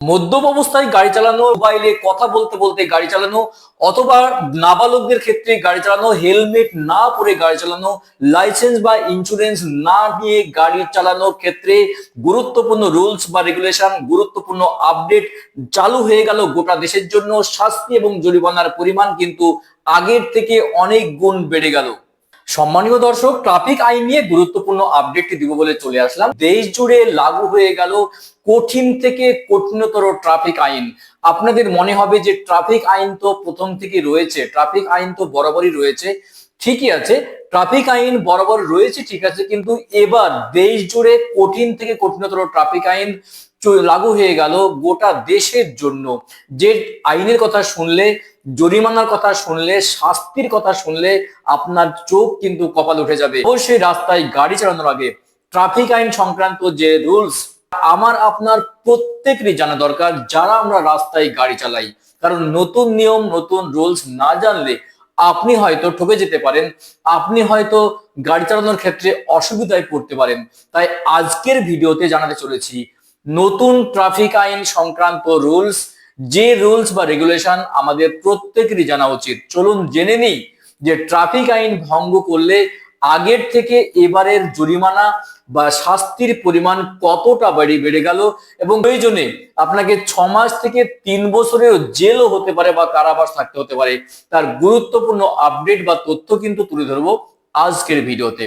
মদ্যপ অবস্থায় গাড়ি চালানো, মোবাইলে কথা বলতে বলতে গাড়ি চালানো, অথবা নাবালকদের ক্ষেত্রে গাড়ি চালানো, হেলমেট না পরে গাড়ি চালানো, লাইসেন্স বা ইন্স্যুরেন্স না নিয়ে গাড়ি চালানোর ক্ষেত্রে গুরুত্বপূর্ণ রুলস বা রেগুলেশন গুরুত্বপূর্ণ আপডেট চালু হয়ে গেল গোটা দেশের জন্য। শাস্তি এবং জরিমানার পরিমাণ কিন্তু আগের থেকে অনেক গুণ বেড়ে গেল। সম্মানীয় দর্শক ট্রাফিক আইন নিয়ে গুরুত্বপূর্ণ আপডেটটি দিব বলে চলে আসলাম। দেশ জুড়ে লাগু হয়ে গেল কঠিন থেকে কঠিনতর ট্রাফিক আইন। আপনাদের মনে হবে যে ট্রাফিক আইন তো প্রথম থেকে রয়েছে ট্রাফিক আইন তো বরাবরই রয়েছে, ঠিকই আছে। ট্রাফিক আইন বরাবর রয়েছে, ঠিক আছে, কিন্তু এবার দেশ জুড়ে কঠিন থেকে কঠিনতর ট্রাফিক আইন লাগু হয়ে গেল গোটা দেশের জন্য। যে আইনের কথা শুনলে, জরিমানার কথা শুনলে, শাস্তির কথা শুনলে আপনার চোখ কিন্তু কপাল উঠে যাবে। অবশ্যই রাস্তায় গাড়ি চালানোর আগে ট্রাফিক আইন সংক্রান্ত যে রুলস, আমার আপনার প্রত্যেকেরই জানা দরকার যারা আমরা রাস্তায় গাড়ি চালাই। কারণ নতুন নিয়ম, নতুন রুলস না জানলে আপনি হয়তো ঠকে যেতে পারেন, আপনি হয়তো গাড়ি চালানোর ক্ষেত্রে অসুবিধায় পড়তে পারেন। তাই আজকের ভিডিওতে জানাতে চলেছি নতুন ট্রাফিক আইন সংক্রান্ত রুলস যে রুলস বা রেগুলেশন আমাদের প্রত্যেকেরই জানা উচিত। চলুন জেনে নিই যে ট্রাফিক আইন ভঙ্গ করলে আগের থেকে এবারের জরিমানা বা শাস্তির পরিমাণ কতটা বাড়ি, বেড়ে গেল এবং প্রয়োজনে আপনাকে ছ মাস থেকে তিন বছরেও জেলও হতে পারে বা কারাবাস থাকতে হতে পারে। তার গুরুত্বপূর্ণ আপডেট বা তথ্য কিন্তু তুলে ধরবো আজকের ভিডিওতে।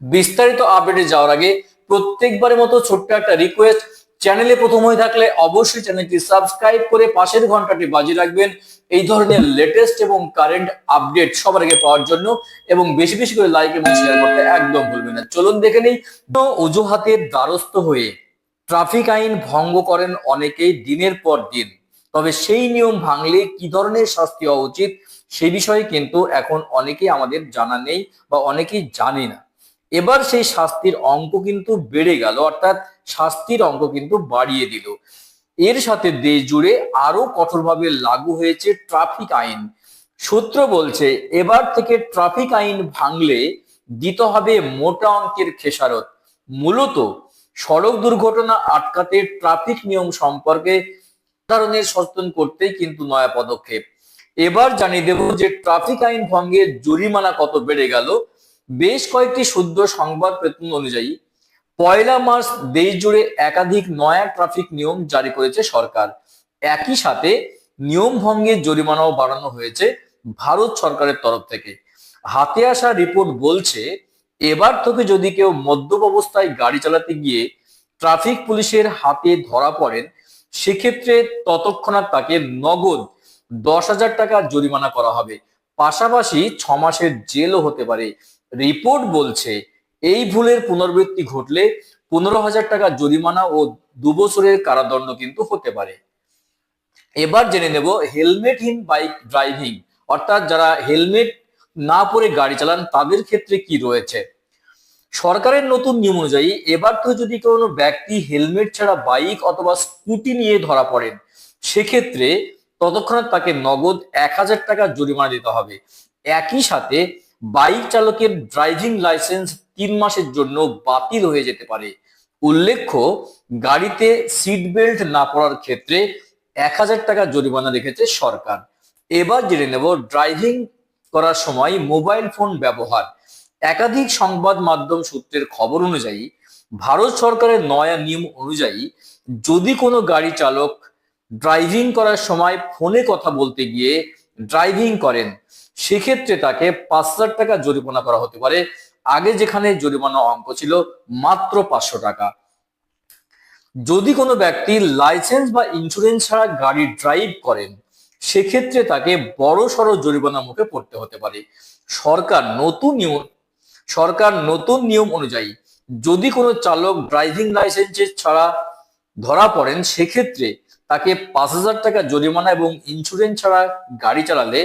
বিস্তারিত আপডেটে যাওয়ার আগে প্রত্যেকবারের মতো ছোট্ট একটা রিকোয়েস্ট চ্যানেলে প্রথম হয়ে থাকলে অবশ্যই চ্যানেলটি সাবস্ক্রাইব করে পাশের ঘন্টাটি বাজিয়ে রাখবেন। এই ধরনের লেটেস্ট এবং কারেন্ট আপডেট সবার আগে পাওয়ার জন্য এবং বেশি বেশি করে লাইক এবং শেয়ার করতে একদম ভুলবেন না। চলুন দেখে নেই। অজুহাতের দ্বারস্থ হয়ে ট্রাফিক আইন ভঙ্গ করেন অনেকেই দিনের পর দিন। তবে সেই নিয়ম ভাঙলে কি ধরনের শাস্তি হওয়া উচিত, সে বিষয়ে কিন্তু এখন অনেকেই আমাদের জানা নেই বা অনেকেই জানে না। এবার সেই শাস্তির অঙ্ক কিন্তু বেড়ে গেল, অর্থাৎ শাস্তির অঙ্ক কিন্তু বাড়িয়ে দিল। এর সাথে দেশ জুড়ে আরও কঠোরভাবে লাগু হয়েছে ট্রাফিক আইন। সূত্র বলছে, এবার থেকে ট্রাফিক আইন ভাঙলে দিতে হবে মোটা অঙ্কের খেসারত। মূলত সড়ক দুর্ঘটনা আটকাতে ট্রাফিক নিয়ম সম্পর্কে ধরনের সচেতন করতেই কিন্তু নয়া পদক্ষেপ। এবার জানিয়ে দেব যে ট্রাফিক আইন ভঙ্গের জরিমানা কত বেড়ে গেল বেশ কয়েকটি শুদ্ধ সংবাদ পেতন অনুযায়ী, পয়লা মার্চ দেশ জুড়ে একাধিক নয়া ট্রাফিক নিয়ম জারি করেছে সরকার। একই সাথে নিয়ম ভঙ্গের জরিমানাও বাড়ানো হয়েছে ভারত সরকারের তরফ থেকে। হাতে আসা রিপোর্ট বলছে, এবার থেকে যদি কেউ মদ্যপ অবস্থায় গাড়ি চালাতে গিয়ে ট্রাফিক পুলিশের হাতে ধরা পড়েন, সেক্ষেত্রে ততক্ষণাৎ তাকে নগদ দশ হাজার টাকা জরিমানা করা হবে। পাশাপাশি ছ মাসের জেলও হতে পারে। রিপোর্ট বলছে, এই ভুলের পুনরাবৃত্তি ঘটলে পনেরো হাজার টাকা জরিমানা ও দুবছরের কারাদণ্ড কিন্তু হতে পারে। এবার জেনে নেব হেলমেটহীন বাইক ড্রাইভিং, অর্থাৎ যারা হেলমেট না পরে গাড়ি চালান, তাদের ক্ষেত্রে কি রয়েছে? সরকারের নতুন নিয়ম অনুযায়ী, এবার তো যদি কোনো ব্যক্তি হেলমেট ছাড়া বাইক অথবা স্কুটি নিয়ে ধরা পড়েন, সেক্ষেত্রে ততক্ষণাৎ তাকে নগদ এক হাজার টাকা জরিমানা দিতে হবে। একই সাথে বাইক চালকের ড্রাইভিং লাইসেন্স তিন মাসের জন্য বাতিল হয়ে যেতে পারে। উল্লেখ্য, গাড়িতে সিট বেল্ট না পড়ার ক্ষেত্রে এক হাজার টাকা জরিমানা রেখেছে সরকার। এবার জেনে নেব ড্রাইভিং করার সময় মোবাইল ফোন ব্যবহার। একাধিক সংবাদ মাধ্যম সূত্রের খবর অনুযায়ী, ভারত সরকারের নয়া নিয়ম অনুযায়ী, যদি কোনো গাড়ি চালক ড্রাইভিং করার সময় ফোনে কথা বলতে গিয়ে ড্রাইভিং করেন, সেক্ষেত্রে তাকে পাঁচ হাজার টাকা জরিমানা করা হতে পারে। আগে যেখানে জরিমানা অঙ্ক ছিল, মাত্র পাঁচশো টাকা। যদি কোনো ব্যক্তি লাইসেন্স বা ইন্স্যুরেন্স ছাড়া গাড়ি ড্রাইভ করেন, সেক্ষেত্রে তাকে বড় সড়ো জরিমানা মুখে পড়তে হতে পারে। সরকার নতুন নিয়ম, সরকার নতুন নিয়ম অনুযায়ী যদি কোনো চালক ড্রাইভিং লাইসেন্স ছাড়া ধরা পড়েন, সেক্ষেত্রে তাকে পাঁচ হাজার টাকা জরিমানা এবং ইন্স্যুরেন্স ছাড়া গাড়ি চালালে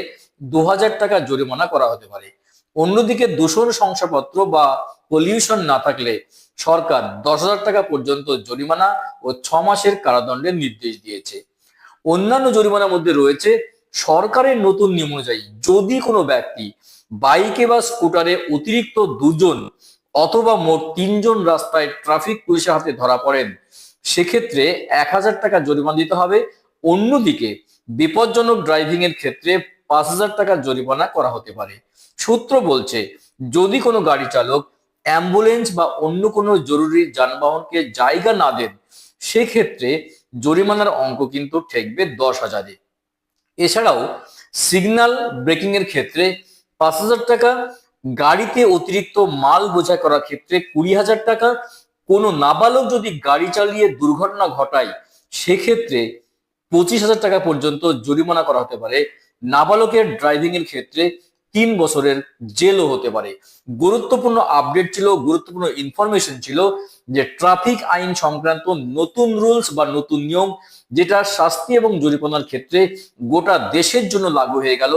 দু হাজার টাকা জরিমানা করা হতে পারে। অন্যদিকে দূষণ শংসাপত্র বা পলিউশন না থাকলে সরকার দশ হাজার টাকা পর্যন্ত জরিমানা ও ছ মাসের কারাদণ্ডের নির্দেশ দিয়েছে। অন্যান্য জরিমানার মধ্যে রয়েছে সরকারের নতুন নিয়ম অনুযায়ী যদি কোনো ব্যক্তি বাইকে বা স্কুটারে অতিরিক্ত দুজন অথবা মোট তিনজন রাস্তায় ট্রাফিক পুলিশের হাতে ধরা পড়েন সেক্ষেত্রে এক হাজার টাকা জরিমানা দিতে হবে। অন্যদিকে বিপজ্জনক ড্রাইভিং এর ক্ষেত্রে পাঁচ হাজার টাকা জরিমানা করা হতে পারে। সূত্র বলছে, যদি কোনো গাড়ি চালক অ্যাম্বুলেন্স বা অন্য কোনো জরুরি যানবাহনকে জায়গা না দেন, সেক্ষেত্রে জরিমানার অঙ্ক কিন্তু ঠেকবে দশ হাজারে। এছাড়াও সিগন্যাল ব্রেকিং এর ক্ষেত্রে পাঁচ হাজার টাকা, গাড়িতে অতিরিক্ত মাল বোঝাই করার ক্ষেত্রে কুড়ি হাজার টাকা কোনো নাবালক যদি গাড়ি চালিয়ে দুর্ঘটনা ঘটায়, সেক্ষেত্রে পঁচিশ হাজার টাকা পর্যন্ত জরিমানা করা হতে পারে। নাবালকের ড্রাইভিং এর ক্ষেত্রে তিন বছরের জেলও হতে পারে। গুরুত্বপূর্ণ আপডেট ছিল, গুরুত্বপূর্ণ ইনফরমেশন ছিল যে ট্রাফিক আইন সংক্রান্ত নতুন রুলস বা নতুন নিয়ম যেটা শাস্তি এবং জরিমানার ক্ষেত্রে গোটা দেশের জন্য লাগু হয়ে গেল,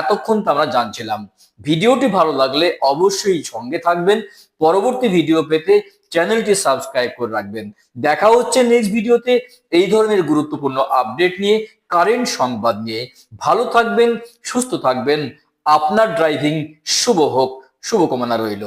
এতক্ষণ তো আমরা জানছিলাম। ভিডিওটি ভালো লাগলে অবশ্যই সঙ্গে থাকবেন। পরবর্তী ভিডিও পেতে চ্যানেলটি সাবস্ক্রাইব করে রাখবেন। দেখা হচ্ছে নেক্সট ভিডিওতে। এই ধরনের গুরুত্বপূর্ণ আপডেট নিয়ে কারেন্ট সংবাদ নিয়ে। ভালো থাকবেন, সুস্থ থাকবেন। আপনার ড্রাইভিং শুভ হোক, শুভকামনা রইল।